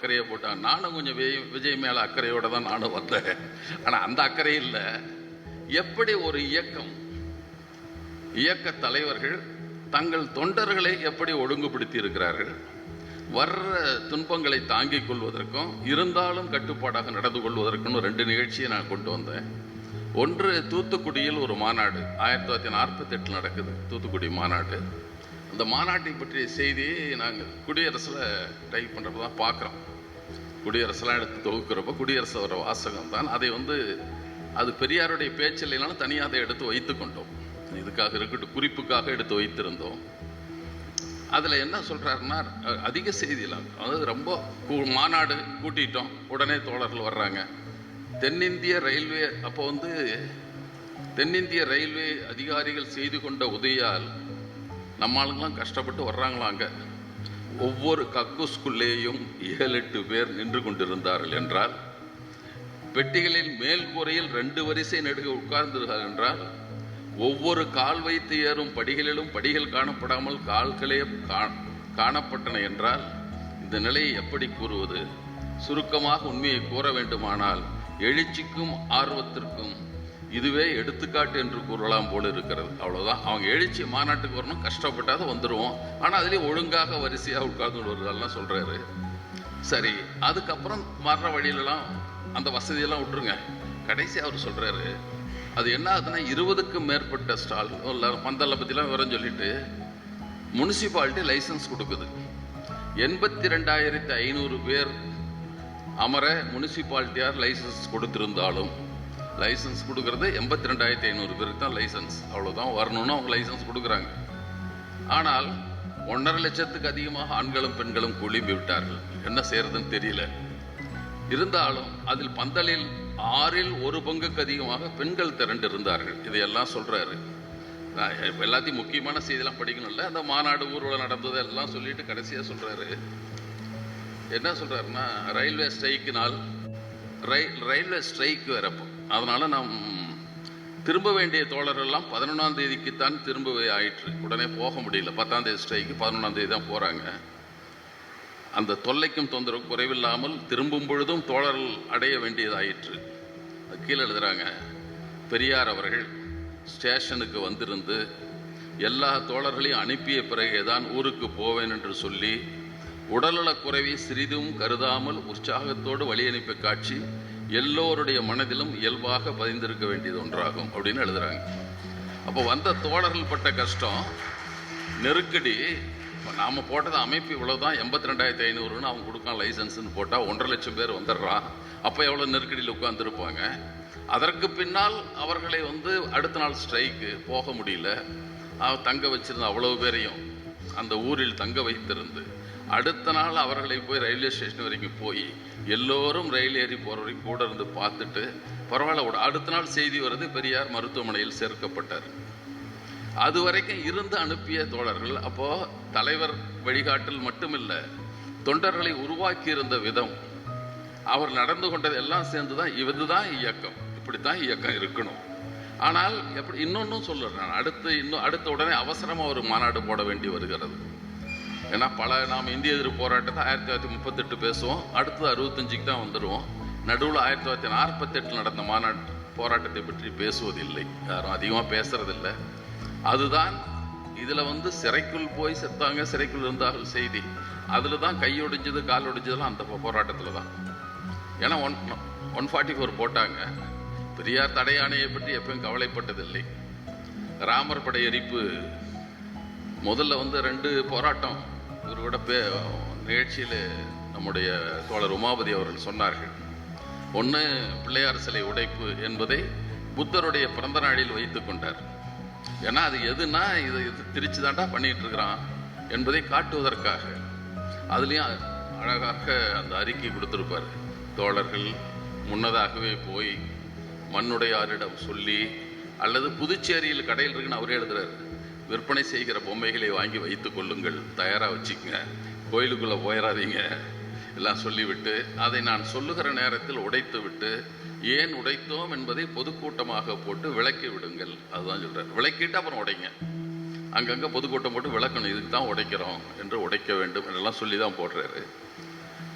அக்கறையை போட்டான் நானும் கொஞ்சம் விஜய் விஜய் மேலே அக்கறையோட தான் நானும் வந்தேன். ஆனால் அந்த அக்கறை இல்லை. எப்படி ஒரு இயக்கம் இயக்க தலைவர்கள் தங்கள் தொண்டர்களை எப்படி ஒழுங்குபடுத்தி இருக்கிறார்கள் வர்ற துன்பங்களை தாங்கிக் கொள்வதற்கும் இருந்தாலும் கட்டுப்பாடாக நடந்து கொள்வதற்கும் ரெண்டு நிகழ்ச்சியை நான் கொண்டு வந்தேன். ஒன்று தூத்துக்குடியில் ஒரு மாநாடு ஆயிரத்தி தொள்ளாயிரத்தி நாற்பத்தி எட்டில் நடக்குது தூத்துக்குடி மாநாடு. அந்த மாநாட்டை பற்றிய செய்தியை நாங்கள் குடியரசில் டைப் பண்ணுறப்ப தான் பார்க்குறோம். குடியரசுலாம் எடுத்து தொகுக்கிறப்ப குடியரசு வர வாசகம் தான். அதை வந்து அது பெரியாருடைய பேச்சு இல்லைனாலும் தனியாக அதை எடுத்து வைத்து கொண்டோம். இதுக்காக இருக்கட்டும் குறிப்புக்காக எடுத்து வைத்திருந்தோம். அதில் என்ன சொல்கிறாருன்னா அதிக செய்தியெல்லாம் அதாவது ரொம்ப கூ- மாநாடு கூட்டிட்டோம். உடனே தோழர்கள் வர்றாங்க. தென்னிந்திய ரயில்வே அப்போ வந்து தென்னிந்திய ரயில்வே அதிகாரிகள் செய்து கொண்ட உதவியால் நம்ம ஆளுங்களாம் கஷ்டப்பட்டு வர்றாங்களாம் அங்கே? ஒவ்வொரு கக்கூஸ்குள்ளேயும் ஏழு எட்டு பேர் நின்று கொண்டிருந்தார்கள் என்றால் பெட்டிகளின் மேல் கூரையில் ரெண்டு வரிசை நெடுக உட்கார்ந்திருந்தார்கள் என்றால் ஒவ்வொரு கால் வைத்து ஏறும் படிகளிலும் படிகள் காணப்படாமல் கால்களே காணப்பட்டன என்றால் இந்த நிலையை எப்படி கூறுவது? சுருக்கமாக உண்மையை கூற வேண்டுமானால் எழுச்சிக்கும் ஆர்வத்திற்கும் இதுவே எடுத்துக்காட்டு என்று கூறலாம் போல இருக்கிறது. அவ்வளோதான் அவங்க எழுச்சி மாநாட்டுக்கு வரணும். கஷ்டப்பட்டாத வந்துடுவோம் ஆனால் அதுலேயும் ஒழுங்காக வரிசையாக உட்கார்ந்து வருவதெல்லாம் சொல்கிறாரு சரி அதுக்கப்புறம் வர்ற வழியிலலாம் அந்த வசதியெல்லாம் விட்டுருங்க. கடைசி அவர் சொல்கிறாரு அது என்ன ஆகுதுன்னா இருபதுக்கும் மேற்பட்ட ஸ்டால் இல்லை பந்தல்ல பற்றிலாம் விவரம் சொல்லிட்டு முனிசிபாலிட்டி லைசன்ஸ் கொடுக்குது. எண்பத்தி ரெண்டாயிரத்தி ஐநூறு பேர் அமர முனிசிபாலிட்டியார் லைசன்ஸ் கொடுத்திருந்தாலும் லைசன்ஸ் கொடுக்குறது எண்பத்தி ரெண்டாயிரத்தி ஐநூறு பேருக்கு தான் லைசன்ஸ். அவ்வளோதான் வரணும்னு அவங்க லைசன்ஸ் கொடுக்குறாங்க. ஆனால் ஒன்றரை லட்சத்துக்கு அதிகமாக ஆண்களும் பெண்களும் குழும்பி விட்டார்கள். என்ன செய்யறதுன்னு தெரியல. இருந்தாலும் அதில் பந்தலில் ஆறில் ஒரு பங்குக்கு அதிகமாக பெண்கள் திரண்டு இருந்தார்கள். இதையெல்லாம் சொல்றாரு. எல்லாத்தையும் முக்கியமான செய்தியெல்லாம் படிக்கணும்ல. அந்த மாநாடு ஊர்வலம் நடந்தது எல்லாம் சொல்லிட்டு கடைசியா சொல்றாரு. என்ன சொல்றாருன்னா ரயில்வே ஸ்ட்ரைக்கினால் ரயில் ரயில்வே ஸ்ட்ரைக் வரப்போ அதனால நாம் திரும்ப வேண்டிய தோழரெல்லாம் பதினொன்றாம் தேதிக்குத்தான் திரும்பவே ஆயிற்று. உடனே போக முடியல. பத்தாம் தேதி ஸ்ட்ரைக்கு பதினொன்றாம் தேதி தான் போகிறாங்க அந்த தொல்லைக்கும் தொந்தரவு குறைவில்லாமல் திரும்பும் பொழுதும் தோழர்கள் அடைய வேண்டியதாயிற்று. அது கீழே எழுதுகிறாங்க பெரியார் அவர்கள் ஸ்டேஷனுக்கு வந்திருந்து எல்லா தோழர்களையும் அனுப்பிய பிறகே தான் ஊருக்கு போவேன் என்று சொல்லி உடல்நலக் குறைவை சிறிதும் கருதாமல் உற்சாகத்தோடு வழி அனுப்பிய காட்சி எல்லோருடைய மனதிலும் இயல்பாக பதிந்திருக்க வேண்டியது ஒன்றாகும் அப்படின்னு எழுதுறாங்க. அப்போ வந்த தோழர்கள் பட்ட கஷ்டம் நெருக்கடி இப்போ நாம் போட்டது அமைப்பு இவ்வளோதான் எண்பத்தி ரெண்டாயிரத்தி ஐநூறுன்னு அவன் கொடுக்கான் லைசன்ஸ்னு போட்டால் ஒன்றரை லட்சம் பேர் வந்துடுறான் அப்போ எவ்வளோ நெருக்கடியில் உட்காந்துருப்பாங்க அதற்கு பின்னால் அவர்களை வந்து அடுத்த நாள் ஸ்ட்ரைக்கு போக முடியல. அவன் தங்க வச்சிருந்த அவ்வளவு பேரையும் அந்த ஊரில் தங்க வைத்திருந்து அடுத்த நாள் அவர்களை போய் ரயில்வே ஸ்டேஷன் வரைக்கும் போய் எல்லோரும் ரயில் ஏறி போகிற வரைக்கும் கூட இருந்து பார்த்துட்டு பரவாயில்ல விட அடுத்த நாள் செய்தி வருது பெரியார் மருத்துவமனையில் சேர்க்கப்பட்டார். அது வரைக்கும் இருந்து அனுப்பிய தோழர்கள் அப்போது தலைவர் வழிகாட்டல் மட்டுமில்லை தொண்டர்களை உருவாக்கி இருந்த விதம். அவர் நடந்து கொண்டது எல்லாம் சேர்ந்து தான் இதுதான் இயக்கம் இப்படித்தான் இயக்கம் இருக்கணும். ஆனால் எப்படி இன்னொன்றும் சொல்லுறேன் அடுத்து இன்னும் அடுத்த உடனே அவசரமாக ஒரு மாநாடு போட வேண்டி வருகிறது. ஏன்னா பல நாம் இந்திய எதிர்ப்பு போராட்டத்தை ஆயிரத்தி தொள்ளாயிரத்தி முப்பத்தெட்டு பேசுவோம். அடுத்தது அறுபத்தஞ்சுக்கு தான் வந்துடுவோம் நடுவில் ஆயிரத்தி தொள்ளாயிரத்தி நாற்பத்தெட்டில் நடந்த மாநாட்டு போராட்டத்தை பற்றி பேசுவதில்லை. யாரும் அதிகமாக பேசுறதில்லை. அதுதான் இதில் வந்து சிறைக்குள் போய் செத்தாங்க சிறைக்குள் இருந்தார்கள் செய்தி. அதில் தான் கை ஒடிஞ்சது கால் ஒடிஞ்சதுலாம் அந்த போராட்டத்தில் தான். ஏன்னா ஒன் ஒன் ஃபார்ட்டி ஃபோர் போட்டாங்க. பெரியார் தடையானையை பற்றி எப்பயும் கவலைப்பட்டதில்லை. ராமர் படை எரிப்பு முதல்ல வந்து ரெண்டு போராட்டம். இவரோட பே நிகழ்ச்சியில் நம்முடைய தோழர் உமாபதி அவர்கள் சொன்னார்கள். ஒன்று பிள்ளையார் சிலை உடைப்பு என்பதை புத்தருடைய பிறந்த நாளில் வைத்து கொண்டார். ஏன்னா அது எதுனா இது இது திருச்சி தாண்டா பண்ணிட்டு இருக்கிறான் என்பதை காட்டுவதற்காக. அதுலேயும் அழகாக அந்த அறிக்கை கொடுத்துருப்பார். தோழர்கள் முன்னதாகவே போய் மண்ணுடையாரிடம் சொல்லி அல்லது புதுச்சேரியில் கடையில் இருக்குன்னு அவரே எழுதுறாரு. விற்பனை செய்கிற பொம்மைகளை வாங்கி வைத்து கொள்ளுங்கள். தயாராக வச்சுக்கங்க. கோயிலுக்குள்ளே போயிடாதீங்க எல்லாம் சொல்லிவிட்டு அதை நான் சொல்லுகிற நேரத்தில் உடைத்து விட்டு ஏன் உடைத்தோம் என்பதை பொதுக்கூட்டமாக போட்டு விளக்கி விடுங்கள். அதுதான் சொல்கிறார் விளக்கிட்டு அப்புறம் உடைங்க. அங்கங்கே பொதுக்கூட்டம் போட்டு விளக்கணும். இதுக்கு தான் உடைக்கிறோம் என்று உடைக்க வேண்டும் என்றெல்லாம் சொல்லி தான் போடுறாரு.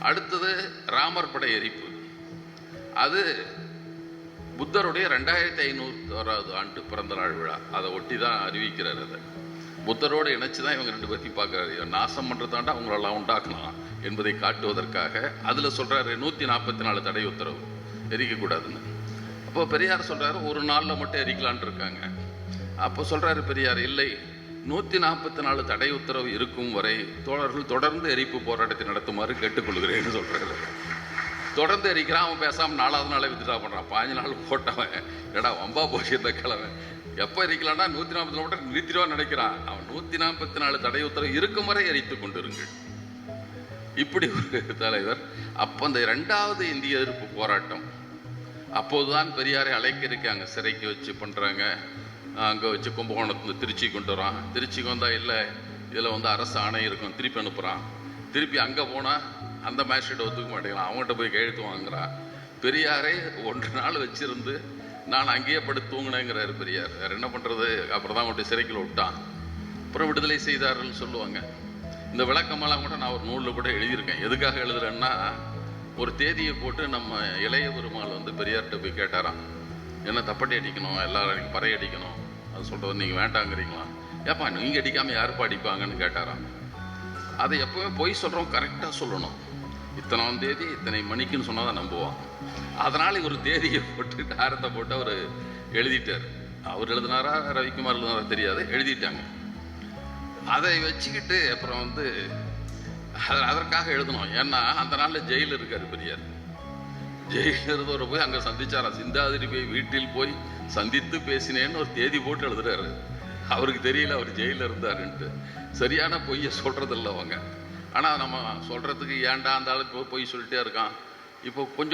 அடுத்தது ராமர் படை எரிப்பு. அது புத்தருடைய ரெண்டாயிரத்தி ஐநூறாவது ஆண்டு பிறந்த நாள் விழா. அதை ஒட்டி தான் அறிவிக்கிறார் அதை. புத்தரோடு இணைச்சு தான் இவங்க ரெண்டு பற்றி பார்க்குறாரு. இவன் நாசம் பண்ணுறதாண்டா அவங்களெல்லாம் உண்டாக்கலாம் என்பதை காட்டுவதற்காக அதில் சொல்கிறாரு நூற்றி நாற்பத்தி நாலு தடை உத்தரவு. எரிக்கக்கூடாதுன்னு. அப்போ பெரியார் சொல்கிறாரு ஒரு நாளில் மட்டும் எரிக்கலான் இருக்காங்க. அப்போ சொல்கிறாரு பெரியார் இல்லை நூற்றி நாற்பத்தி நாலு தடை உத்தரவு இருக்கும் வரை தோழர்கள் தொடர்ந்து எரிப்பு போராட்டத்தை நடத்துமாறு கேட்டுக்கொள்கிறேன்னு சொல்கிறாரு தொடர்ந்து எரிக்கிறான் அவன் பேசாமல் நாலாவது நாளே வித்ட்ரா பண்ணுறான் பாஞ்சு நாள் போட்டவன். ஏடா வம்பா போச்சு இந்த கிழமை எப்போ எரிக்கலாம்னா நூற்றி நாற்பத்தி நாலு மட்டும் நிறுத்திடுவான்னு நினைக்கிறான். அவன் நூற்றி நாற்பத்தி நாலு தடை உத்தரவு இருக்கும் வரை எரித்து கொண்டிருங்கள். இப்படி ஒரு தலைவர் அப்போ அந்த இரண்டாவது இந்திய எதிர்ப்பு போராட்டம் அப்போதுதான் பெரியாரை அழைக்க இருக்காங்க சிறைக்கு வச்சு பண்ணுறாங்க அங்கே வச்சு கும்பகோணத்து திருச்சி கொண்டு வரான். திருச்சிக்கு வந்தால் இல்லை இதில் வந்து அரசு ஆணை இருக்கும் திருப்பி அனுப்புகிறான் திருப்பி அங்கே போனால் அந்த மேஜிஸ்ட்ரேட் ஒத்துக்க மாட்டேங்கிறான். அவங்ககிட்ட போய் கையெழுத்து வாங்குறான் பெரியாரை ஒன்று நாள் வச்சிருந்து நான் அங்கேயே படுத்து தூங்கினேங்கிறார் பெரியார். வேறு என்ன பண்ணுறது அப்புறம் தான் கொண்டு சிறைக்குள்ள விட்டான். அப்புறம் விடுதலை செய்தார்கள்னு சொல்லுவாங்க. இந்த விளக்கமெல்லாம் கூட நான் ஒரு நூலில் கூட எழுதியிருக்கேன். எதுக்காக எழுதுறேன்னா ஒரு தேதியை போட்டு நம்ம இளைய பெருமாள் வந்து பெரியார்கிட்ட போய் கேட்டாராம். என்ன தப்பட்டி அடிக்கணும்? எல்லாரும் பறை அடிக்கணும்? அது சொல்கிறது நீங்கள் வேண்டாங்கிறீங்களா? ஏப்பா நீங்கள் அடிக்காமல் யாருப்பா அடிப்பாங்கன்னு? கேட்டாராம். அதை எப்பவுமே பொய் சொல்கிறோம் கரெக்டாக சொல்லணும். இத்தனாம் தேதி இத்தனை மணிக்குன்னு சொன்னால் தான் நம்புவான். அதனால் ஒரு தேதியை போட்டு நேரத்தை போட்டு அவர் எழுதிட்டார். அவர் எழுதினாரா? ரவிக்குமார் எழுதினாரா தெரியாது. எழுதிட்டாங்க. அதை வச்சுக்கிட்டு அப்புறம் வந்து அத- அதற்காக எழுதணும். ஏன்னா அந்த நாளில் ஜெயிலில் இருக்காரு பெரியார். ஜெயிலில் இருந்தவரை போய் அங்கே சந்திச்சாரா? சிந்தாதிரி போய் வீட்டில் போய் சந்தித்து பேசினேன்னு ஒரு தேதி போட்டு எழுதுறாரு. அவருக்கு தெரியல அவர் ஜெயிலில் இருந்தாருன்ட்டு. சரியான பொய்யை சொல்கிறதில்ல அவங்க. ஆனால் நம்ம சொல்கிறதுக்கு ஏன்டா அந்த ஆளுக்கு போய் பொய் சொல்லிட்டே இருக்கான்? இப்போ கொஞ்சம்